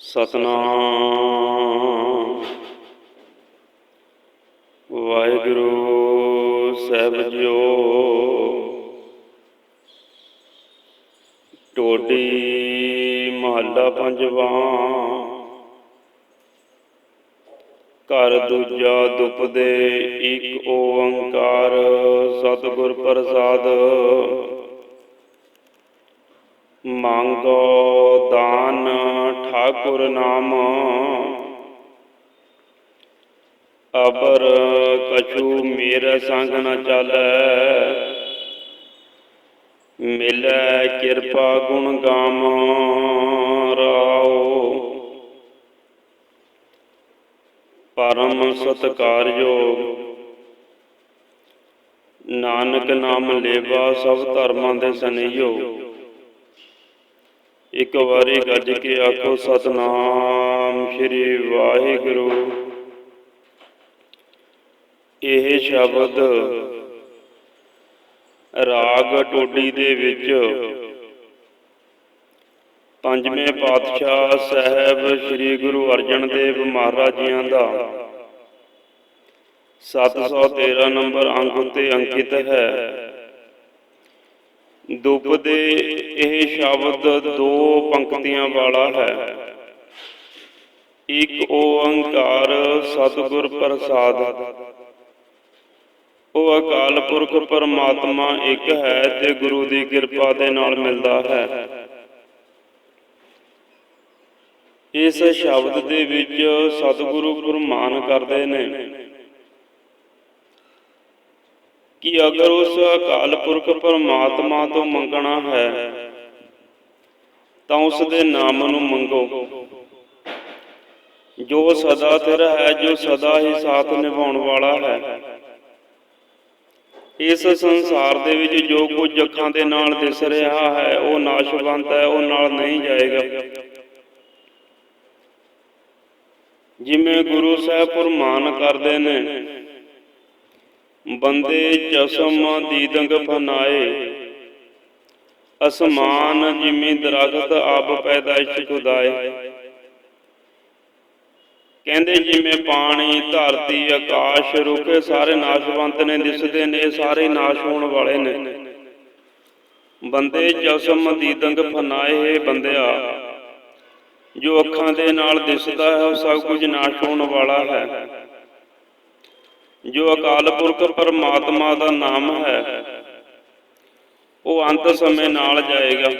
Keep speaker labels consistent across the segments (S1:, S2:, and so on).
S1: ਸਤਨਾਮ। ਵਾਹਿਗੁਰੂ ਸਾਹਿਬ ਜੀਓ। ਟੋਡੀ ਮਹੱਲਾ ਪੰਜਵਾਂ। ਘਰ ਦੂਜਾ ਦੁਪਦੇ ਇੱਕ ਓੰਕਾਰ ਸਤਿਗੁਰ ਪ੍ਰਸਾਦ। ਮੰਗੋ ਦਾਨ ਠਾਕੁਰ ਨਾਮ। ਅਬਰ ਕਛੂ ਮੇਰਾ ਸੰਗ ਨ ਚਾਲੈ। ਮਿਲੈ ਕਿਰਪਾ ਗੁਣ ਗਾਮ ਰਾਓ। ਪਰਮ ਸਤਕਾਰਯੋਗ ਨਾਨਕ ਨਾਮ ਲੇਵਾ ਸਭ ਧਰਮਾਂ ਦੇ ਸਨੇਹੀਓ। ਇੱਕ ਵਾਰੀ ਗੱਜ ਕੇ ਆਖੋ, ਸਤਨਾਮ ਸ੍ਰੀ ਵਾਹਿਗੁਰੂ। ਇਹ ਸ਼ਬਦ ਰਾਗ ਟੋਡੀ ਦੇ ਵਿੱਚ ਪੰਜਵੇਂ ਪਾਤਸ਼ਾਹ ਸਾਹਿਬ ਸ੍ਰੀ ਗੁਰੂ ਅਰਜਨ ਦੇਵ ਮਹਾਰਾਜ ਜੀਆਂ ਦਾ 713 ਨੰਬਰ ਅੰਕ ਉੱਤੇ ਅੰਕਿਤ ਹੈ। ਦੁੱਬ ਇਹ ਸ਼ਬਦ ਦੋ ਪੰਕਤੀਆਂ ਵਾਲਾ ਹੈ। ਇੱਕ ਓੰਕਾਰ ਸਤਿਗੁਰ ਪ੍ਰਸਾਦ। ਉਹ ਅਕਾਲ ਪੁਰਖ ਪਰਮਾਤਮਾ ਇੱਕ ਹੈ ਤੇ ਗੁਰੂ ਦੀ ਕਿਰਪਾ ਦੇ ਨਾਲ ਮਿਲਦਾ ਹੈ। ਇਸ ਸ਼ਬਦ ਦੇ ਵਿੱਚ ਸਤਿਗੁਰੂ ਗੁਰਮਾਨ ਕਰਦੇ ਨੇ। ਕਿ ਅਗਰ ਉਸ ਅਕਾਲ ਪੁਰਖ ਪਰਮਾਤਮਾ ਤੋਂ ਮੰਗਣਾ ਹੈ, ਤਾਂ ਉਸ ਦੇ ਨਾਮ ਨੂੰ ਮੰਗੋ। ਜੋ ਸਦਾ ਤੇਰਾ ਹੈ, ਜੋ ਸਦਾ ਹੀ ਸਾਥ ਨਿਭਾਉਣ ਵਾਲਾ ਹੈ। ਇਸ ਸੰਸਾਰ ਦੇ ਵਿੱਚ ਜੋ ਕੁਝ ਅੱਖਾਂ ਦੇ ਨਾਲ ਦਿਸ ਰਿਹਾ ਹੈ, ਉਹ ਨਾਸ਼ਵੰਤ ਹੈ, ਉਹ ਨਾਲ ਨਹੀਂ ਜਾਏਗਾ। ਜਿਵੇਂ ਗੁਰੂ ਸਾਹਿਬ ਫਰਮਾਨ ਕਰਦੇ ਨੇ ਬੰਦੇ ਚਸ਼ਮ ਦੀਦੰਗ ਫਨਾਏ। ਅਸਮਾਨ ਜਿਵੇਂ ਦਰਖਤ ਆਪ ਪੈਦਾਇਸ਼ ਖੁਦਾਏ। ਕਹਿੰਦੇ ਜਿਵੇਂ ਪਾਣੀ ਧਰਤੀ ਆਕਾਸ਼ ਰੁਕੇ ਸਾਰੇ ਨਾਸ਼ਵੰਤ ਨੇ, ਦਿਸਦੇ ਨੇ ਸਾਰੇ ਨਾਸ਼ ਹੋਣ ਵਾਲੇ ਨੇ। ਬੰਦੇ ਚਸ਼ਮ ਦੀਦੰਗ ਫਨਾਏ ਬੰਦਿਆ, ਜੋ ਅੱਖਾਂ ਦੇ ਨਾਲ ਦਿਸਦਾ ਹੈ, ਉਹ ਸਭ ਕੁਝ ਨਾਸ਼ ਹੋਣ ਵਾਲਾ ਹੈ। ਜੋ ਅਕਾਲ ਪੁਰਖ ਪਰਮਾਤਮਾ ਦਾ ਨਾਮ ਹੈ, ਉਹ ਅੰਤ ਸਮੇਂ ਨਾਲ ਜਾਏਗਾ।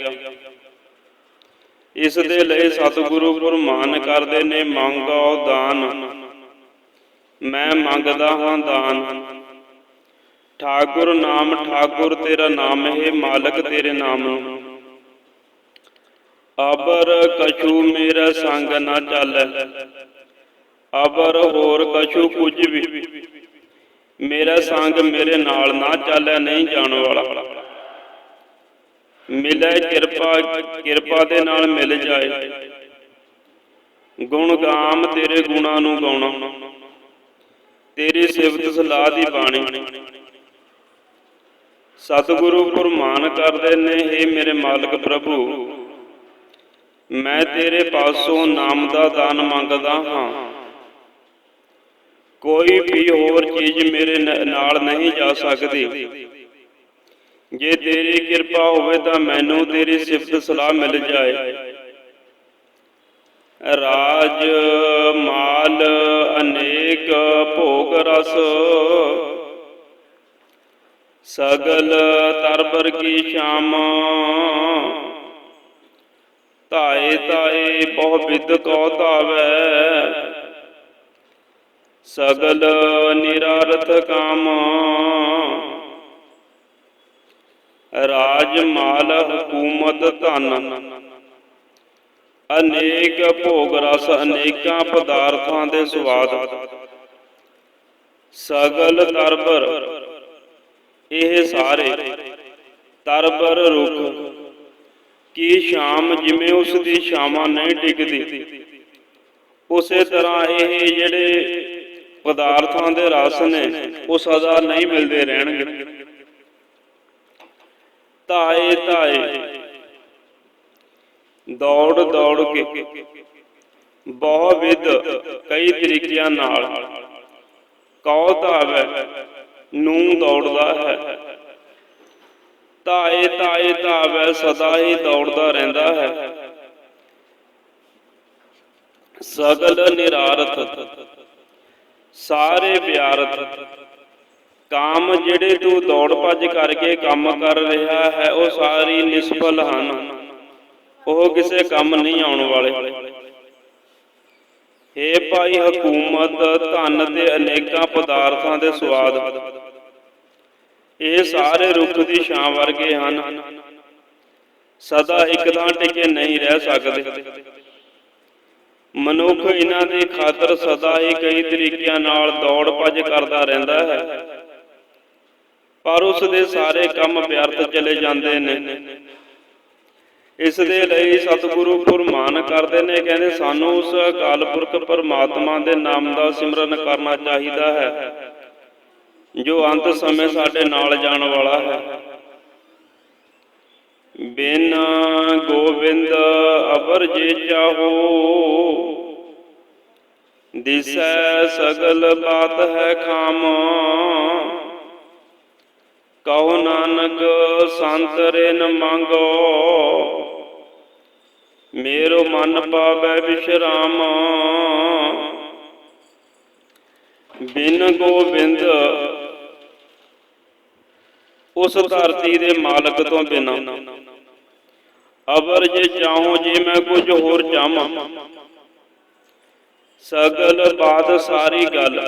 S1: ਇਸ ਦੇ ਲਈ ਸਤਿਗੁਰੂ ਗੁਰਮਾਨ ਕਰਦੇ ਨੇ ਮੰਗੋ ਦਾਨ। ਮੈਂ ਮੰਗਦਾ ਹਾਂ ਦਾਨ। ਠਾਕੁਰ ਨਾਮ, ਠਾਕੁਰ ਤੇਰਾ ਨਾਮ, ਹੈ ਮਾਲਕ ਤੇਰੇ ਨਾਮ। ਨੂੰ ਅਬਰ ਕਛੂ ਮੇਰਾ ਸੰਗ ਨਾ ਚੱਲ। ਅਬਰ ਹੋਰ ਕਛੂ ਕੁਝ ਵੀ ਮੇਰਾ ਸੰਗ ਮੇਰੇ ਨਾਲ ਨਾ ਚੱਲੈ, ਨਹੀਂ ਜਾਣ ਵਾਲਾ। ਮਿਲੇ ਕਿਰਪਾ ਕਿਰਪਾ ਦੇ ਨਾਲ ਮਿਲ ਜਾਏ। ਗੁਣ ਗਾਮ ਤੇਰੇ ਗੁਣਾ ਨੂੰ ਗਾਉਣਾ। ਤੇਰੀ ਸਿਫਤ ਸਲਾਹ ਦੀ ਬਾਣੀ। ਸਤਿਗੁਰੂ ਫਰਮਾਨ ਕਰਦੇ ਨੇ हे ਮੇਰੇ ਮਾਲਕ ਪ੍ਰਭੂ, ਮੈਂ ਤੇਰੇ ਪਾਸੋਂ ਨਾਮ ਦਾ ਦਾਨ ਮੰਗਦਾ ਹਾਂ। ਕੋਈ ਵੀ ਹੋਰ ਚੀਜ਼ ਮੇਰੇ ਨਾਲ ਨਹੀਂ ਜਾ ਸਕਦੀ। ਜੇ ਤੇਰੀ ਕਿਰਪਾ ਹੋਵੇ ਤਾਂ ਮੈਨੂੰ ਤੇਰੀ ਸਿਫਤ ਸਲਾਹ ਮਿਲ ਜਾਏ। ਰਾਜ, ਮਾਲ, ਅਨੇਕ, ਭੋਗ, ਰਸ। ਸਗਲ, ਤਰਬਰ ਕੀ ਸ਼ਾਮ। ਧਾਏ ਧਾਏ, ਬਹੁ ਵਿਦ ਕੋ ਧਾਵੈ। ਸਗਲ ਨਿਰਾਰਥ ਕਾਮ। ਰਾਜ ਮਾਲ ਹਕੂਮਤ ਧਨ। ਅਨੇਕ ਭੋਗ ਰਸ ਅਨੇਕਾਂ ਪਦਾਰਥਾਂ ਦੇ ਸਵਾਦ ਸਗਲ ਤਰਬਰ। ਇਹ ਸਾਰੇ ਤਰਬਰ ਰੁਖ। ਕੀ ਸ਼ਾਮ ਜਿਵੇਂ ਉਸ ਦੀ ਸ਼ਾਮਾਂ ਨਹੀਂ ਟਿਕਦੀ। ਉਸੇ ਤਰ੍ਹਾਂ ਇਹ ਜਿਹੜੇ ਪਦਾਰਥਾਂ ਦੇ ਰਸ ਨੇ, ਉਹ ਸਦਾ ਨਹੀਂ ਮਿਲਦੇ ਰਹਿਣਗੇ। ਧਾਏ ਧਾਏ। ਦੌੜ ਦੌੜ ਕੇ। ਬਹੁ ਵਿਦ ਕਈ ਤਰੀਕਿਆਂ ਨਾਲ। ਕਉ ਧਾਵੈ ਨੂੰ ਦੌੜਦਾ ਹੈ। ਧਾਏ ਧਾਏ, ਧਾਵੈ, ਸਦਾ ਹੀ ਦੌੜਦਾ ਰਹਿੰਦਾ ਹੈ। ਸਗਲ ਨਿਰਾਰਥ। ਸਾਰੇ ਵਿਆਰਥ ਕਾਮ ਜਿਹੜੇ ਤੂੰ ਦੌੜ ਭੱਜ ਕਰਕੇ ਕੰਮ ਕਰ ਰਿਹਾ ਹੈ, ਉਹ ਸਾਰੀ ਨਿਸਫਲ ਹਨ। ਉਹ ਕਿਸੇ ਕੰਮ ਨਹੀਂ ਆਉਣ ਵਾਲੇ। ਏ ਭਾਈ ਹਕੂਮਤ, ਧਨ ਤੇ ਅਨੇਕਾਂ ਪਦਾਰਥਾਂ ਦੇ ਸਵਾਦ ਇਹ ਸਾਰੇ ਰੁੱਖ ਦੀ ਛਾਂ ਵਰਗੇ ਹਨ। ਸਦਾ ਇੱਕਦਾਂ ਟਿਕੇ ਨਹੀਂ ਰਹਿ ਸਕਦੇ। ਮਨੁੱਖ ਇਹਨਾਂ ਦੀ ਖਾਤਰ ਸਦਾ ਹੀ ਕਈ ਤਰੀਕਿਆਂ ਨਾਲ ਦੌੜ ਭੱਜ ਕਰਦਾ ਰਹਿੰਦਾ ਹੈ। ਪਰ ਉਸ ਦੇ ਸਾਰੇ ਕੰਮ ਵਿਅਰਥ ਚਲੇ ਜਾਂਦੇ ਨੇ। ਇਸ ਦੇ ਲਈ ਸਤਿਗੁਰੂ ਫਰਮਾਨ ਕਰਦੇ ਨੇ, ਕਹਿੰਦੇ ਸਾਨੂੰ ਉਸ ਅਕਾਲ ਪੁਰਖ ਪਰਮਾਤਮਾ ਦੇ ਨਾਮ ਦਾ ਸਿਮਰਨ ਕਰਨਾ ਚਾਹੀਦਾ ਹੈ, ਜੋ ਅੰਤ ਸਮੇਂ ਸਾਡੇ ਨਾਲ ਜਾਣ ਵਾਲਾ ਹੈ। ਬਿਨ ਗੋਬਿੰਦ ਅਵਰ ਜੇ ਚਾਹੋ, ਦਿਸੈ ਸਗਲ ਬਾਤ ਹੈ ਖਾਮ। ਕਹੋ ਨਾਨਕ, ਸੰਤ ਨ ਮੰਗੋ, ਮੇਰੋ ਮਨ ਪਾਵੈ ਵਿਸ਼ਰਾਮ। ਬਿਨ ਗੋਬਿੰਦ ਉਸ ਧਰਤੀ ਦੇ ਮਾਲਕ ਤੋਂ ਬਿਨਾ। ਅਵਰ ਜੇ ਚਾਹੋ ਜੇ ਮੈਂ ਕੁਝ ਹੋਰ ਚਾਹਾਂ। ਸਗਲ ਬਾਤ ਸਾਰੀ ਗੱਲ।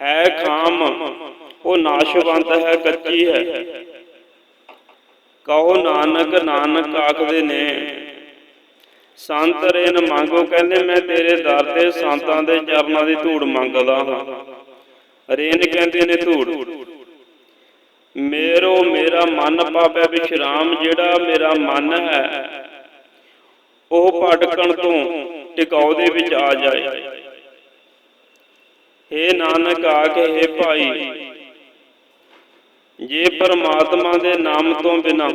S1: ਹੈ ਖਾਮ, ਉਹ ਨਾਸ਼ਵੰਤ ਹੈ, ਕੱਚੀ ਹੈ। ਕਹੋ ਨਾਨਕ ਨਾਨਕ ਆਖਦੇ ਨੇ। ਸੰਤ ਰੇਨ ਮੰਗੋ, ਕਹਿੰਦੇ ਮੈਂ ਤੇਰੇ ਦਰ ਤੇ ਸੰਤਾਂ ਦੇ ਚਰਨਾਂ ਦੀ ਧੂੜ ਮੰਗਦਾ ਹਾਂ। ਰੇਨ ਕਹਿੰਦੇ ਨੇ ਧੂੜ ਮੇਰੋ ਮੇਰਾ ਮਨ ਪਾਵੇ ਵਿਸ਼ਰਾਮ, ਜਿਹੜਾ ਮੇਰਾ ਮਨ ਹੈ, ਉਹ ਭਟਕਣ ਤੋਂ ਟਿਕਾਉ ਦੇ ਵਿੱਚ ਆ ਜਾਏ। ਹੇ ਨਾਨਕ ਆਖੇ ਹੇ ਭਾਈ, ਜੇ ਪਰਮਾਤਮਾ ਦੇ ਨਾਮ ਤੋਂ ਬਿਨਾ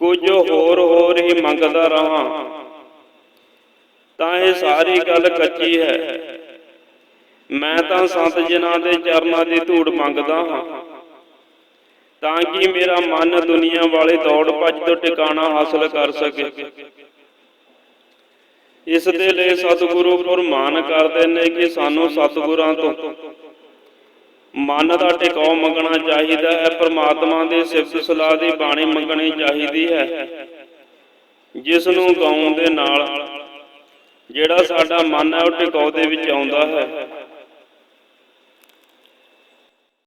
S1: ਕੁਝ ਹੋਰ ਹੋਰ ਹੀ ਮੰਗਦਾ ਰਹਾ ਤਾਂ ਇਹ ਸਾਰੀ ਗੱਲ ਕੱਚੀ ਹੈ। ਮੈਂ ਤਾਂ ਸੰਤ ਜਨਾਂ ਦੇ ਚਰਨਾਂ ਦੀ ਧੂੜ ਮੰਗਦਾ ਹਾਂ। ਤਾਂ ਕਿ ਮੇਰਾ ਮਨ ਦੁਨੀਆ ਵਾਲੇ ਦੌੜ ਭੱਜ ਤੋਂ ਟਿਕਾਣਾ ਹਾਸਲ ਕਰ ਸਕੇ। ਇਸ ਦੇ ਲਈ ਸਤਿਗੁਰੂ ਫਰਮਾਨ ਕਰਦੇ ਨੇ ਕਿ ਸਾਨੂੰ ਸਤਿਗੁਰਾਂ ਤੋਂ ਮਨ ਦਾ ਟਿਕਾਉ ਮੰਗਣਾ ਚਾਹੀਦਾ ਹੈ। ਪ੍ਰਮਾਤਮਾ ਦੇ ਸਿਫਤ ਸਲਾਹ ਦੀ ਬਾਣੀ ਮੰਗਣੀ ਚਾਹੀਦੀ ਹੈ। ਜਿਸ ਨੂੰ ਗਾਉਣ ਦੇ ਨਾਲ ਜਿਹੜਾ ਸਾਡਾ ਮਨ ਹੈ ਉਹ ਟਿਕਾਉ ਦੇ ਵਿੱਚ ਆਉਂਦਾ ਹੈ।